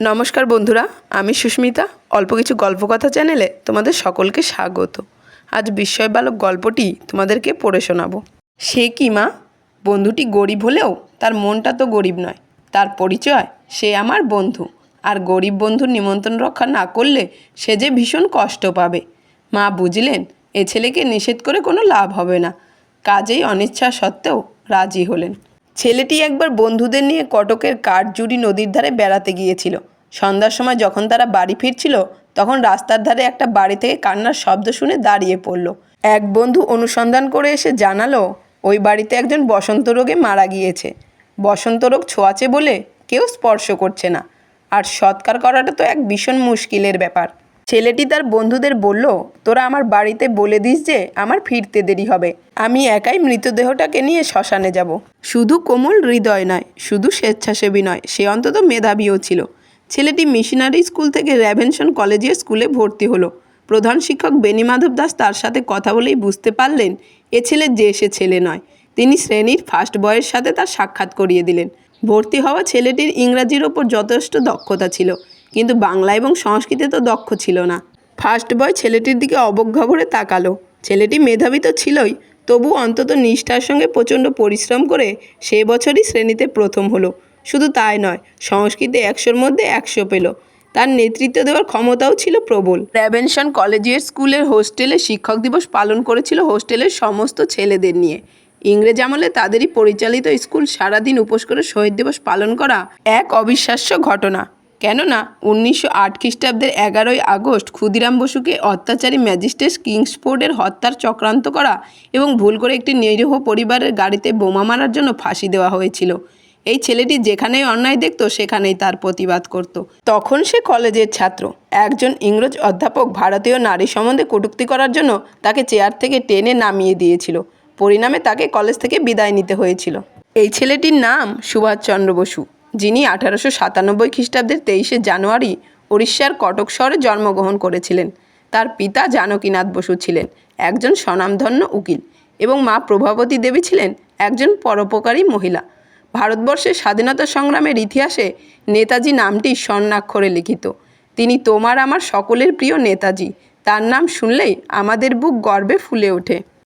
নমস্কার বন্ধুরা, আমি সুস্মিতা। অল্প কিছু গল্পকথা চ্যানেলে তোমাদের সকলকে স্বাগত। আজ বিস্ময় বালক গল্পটি তোমাদেরকে পড়ে শোনাবো। সে কি মা? বন্ধুটি গরিব হলেও তার মনটা তো গরিব নয়। তার পরিচয় সে আমার বন্ধু। আর গরিব বন্ধুর নিমন্ত্রণ রক্ষা না করলে সে যে ভীষণ কষ্ট পাবে। মা বুঝলেন, এ ছেলেকে নিষেধ করে কোনো লাভ হবে না। কাজেই অনিচ্ছা সত্ত্বেও রাজি হলেন। ছেলেটি একবার বন্ধুদের নিয়ে কটকের কাঠজুড়ি নদীর ধারে বেড়াতে গিয়েছিল। সন্ধ্যার সময় যখন তারা বাড়ি ফিরছিল, তখন রাস্তার ধারে একটা বাড়ি থেকে কান্নার শব্দ শুনে দাঁড়িয়ে পড়ল। এক বন্ধু অনুসন্ধান করে এসে জানালো, ওই বাড়িতে একজন বসন্ত রোগে মারা গিয়েছে। বসন্ত রোগ ছোঁয়াচে বলে কেউ স্পর্শ করছে না। আর সৎকার করাটা তো এক ভীষণ মুশকিলের ব্যাপার। ছেলেটি তার বন্ধুদের বলল, তোরা আমার বাড়িতে বলে দিস যে আমার ফিরতে দেরি হবে। আমি একাই মৃতদেহটাকে নিয়ে শ্মশানে যাব। শুধু কোমল হৃদয় নয়, শুধু স্বেচ্ছাসেবী নয়, সে অন্তত মেধাবীও ছিল। ছেলেটি মিশনারি স্কুল থেকে র্যাভেনশন কলেজের স্কুলে ভর্তি হলো। প্রধান শিক্ষক বেনিমাধব দাস তার সাথে কথা বলেই বুঝতে পারলেন, এ ছেলে যে সে ছেলে নয়। তিনি শ্রেণির ফার্স্ট বয়ের সাথে তার সাক্ষাৎ করিয়ে দিলেন। ভর্তি হওয়া ছেলেটির ইংরাজির ওপর যথেষ্ট দক্ষতা ছিল। কিন্তু বাংলা এবং সংস্কৃতে তো দক্ষ ছিল না। ফার্স্ট বয় ছেলেটির দিকে অবজ্ঞা ভরে তাকালো। ছেলেটি মেধাবী তো ছিলই তবু অন্তত নিষ্ঠার সঙ্গে প্রচণ্ড পরিশ্রম করে সে বছরই শ্রেণীতে প্রথম হলো। শুধু তাই নয়, সংস্কৃতে একশোর মধ্যে একশো পেল। তার নেতৃত্ব দেওয়ার ক্ষমতাও ছিল প্রবল। র্যাভেনশন কলেজিয়েট স্কুলের হোস্টেলে শিক্ষক দিবস পালন করেছিল হোস্টেলের সমস্ত ছেলেদের নিয়ে। ইংরেজ আমলে তাদেরই পরিচালিত স্কুল সারাদিন উপোস করে শহীদ দিবস পালন করা এক অবিশ্বাস্য ঘটনা। কেননা উনিশশো আট খ্রিস্টাব্দের এগারোই আগস্ট ক্ষুদিরাম বসুকে অত্যাচারী ম্যাজিস্ট্রেট কিংসফোর্ডের হত্যার চক্রান্ত করা এবং ভুল করে একটি নিরীহ পরিবারের গাড়িতে বোমা মারার জন্য ফাঁসি দেওয়া হয়েছিল। এই ছেলেটি যেখানেই অন্যায় দেখত, সেখানেই তার প্রতিবাদ করত। তখন সে কলেজের ছাত্র। একজন ইংরেজ অধ্যাপক ভারতীয় নারী সম্বন্ধে কটূক্তি করার জন্য তাকে চেয়ার থেকে টেনে নামিয়ে দিয়েছিল। পরিণামে তাকে কলেজ থেকে বিদায় নিতে হয়েছিল। এই ছেলেটির নাম সুভাষচন্দ্র বসু। যিনি আঠারোশো সাতানব্বই খ্রিস্টাব্দের তেইশে জানুয়ারি উড়িষ্যার কটক শহরে জন্মগ্রহণ করেছিলেন। তার পিতা জানকীনাথ বসু ছিলেন, একজন স্বনামধন্য উকিল এবং মা প্রভাবতী দেবী ছিলেন একজন পরোপকারী মহিলা। ভারতবর্ষের স্বাধীনতা সংগ্রামের ইতিহাসে নেতাজি নামটি স্বর্ণাক্ষরে লিখিত। তিনি তোমার আমার সকলের প্রিয় নেতাজি, তার নাম শুনলেই আমাদের বুক গর্বে ফুলে ওঠে।